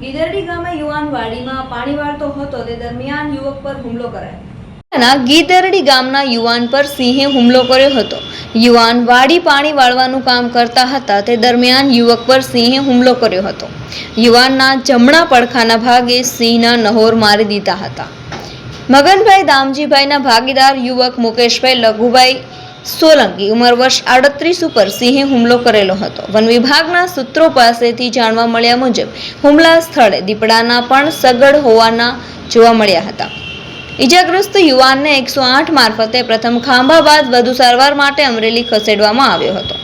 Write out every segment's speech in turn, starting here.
ગીદરડી ગામે યુવાન વાડીમાં પાણી વાળતો હતો તે દરમિયાન યુવક પર હુમલો કરાયો. ગીદરડી ગામના યુવાન પર સિંહે હુમલો કર્યો હતો. યુવાન વાડી પાણી વાળવાનું કામ કરતા હતા તે દરમિયાન યુવક પર સિંહે હુમલો કર્યો હતો. યુવાનના જમણા પડખાના ભાગે સિંહના નહોર મારી દીધા હતા. મગનભાઈ દામજીભાઈના ભાગીદાર યુવક મુકેશભાઈ લઘુભાઈ સોલંકી ઉંમર વર્ષ આડત્રીસ ઉપર સિંહે હુમલો કરેલો હતો. વન વિભાગના સૂત્રો પાસેથી જાણવા મળ્યા મુજબ, હુમલા સ્થળે દીપડાના પણ સગડ હોવાના જોવા મળ્યા હતા. ઈજાગ્રસ્ત યુવાનને એકસો આઠ મારફતે પ્રથમ ખાંભા બાદ વધુ સારવાર માટે અમરેલી ખસેડવામાં આવ્યો હતો.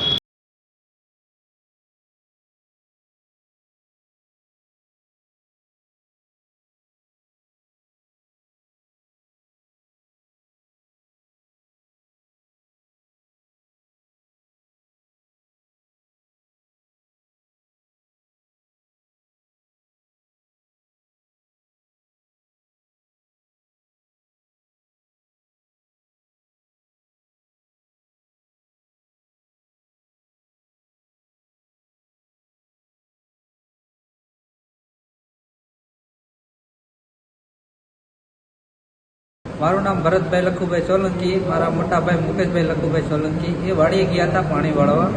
મારું નામ ભરતભાઈ લખુભાઈ સોલંકી, મારા મોટાભાઈ મુકેશભાઈ લખુભાઈ સોલંકી. એ વાડીએ ગયા હતા પાણી વાળવા.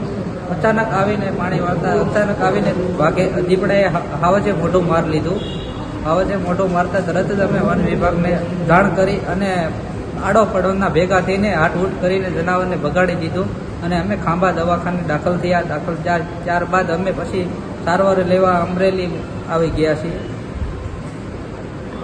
અચાનક આવીને પાણી વાળતા, અચાનક આવીને વાઘે દીપડાએ હાવજે મોઢું માર લીધું. હાવજે મોઢું મારતા તરત જ અમે વન વિભાગને જાણ કરી અને આડો પડોના ભેગા થઈને હાટહૂટ કરીને જનાવરને ભગાડી દીધું અને અમે ખાંભા દવાખાને દાખલ થયા. દાખલ ત્યાર ત્યારબાદ અમે પછી સારવાર લેવા અમરેલી આવી ગયા છીએ.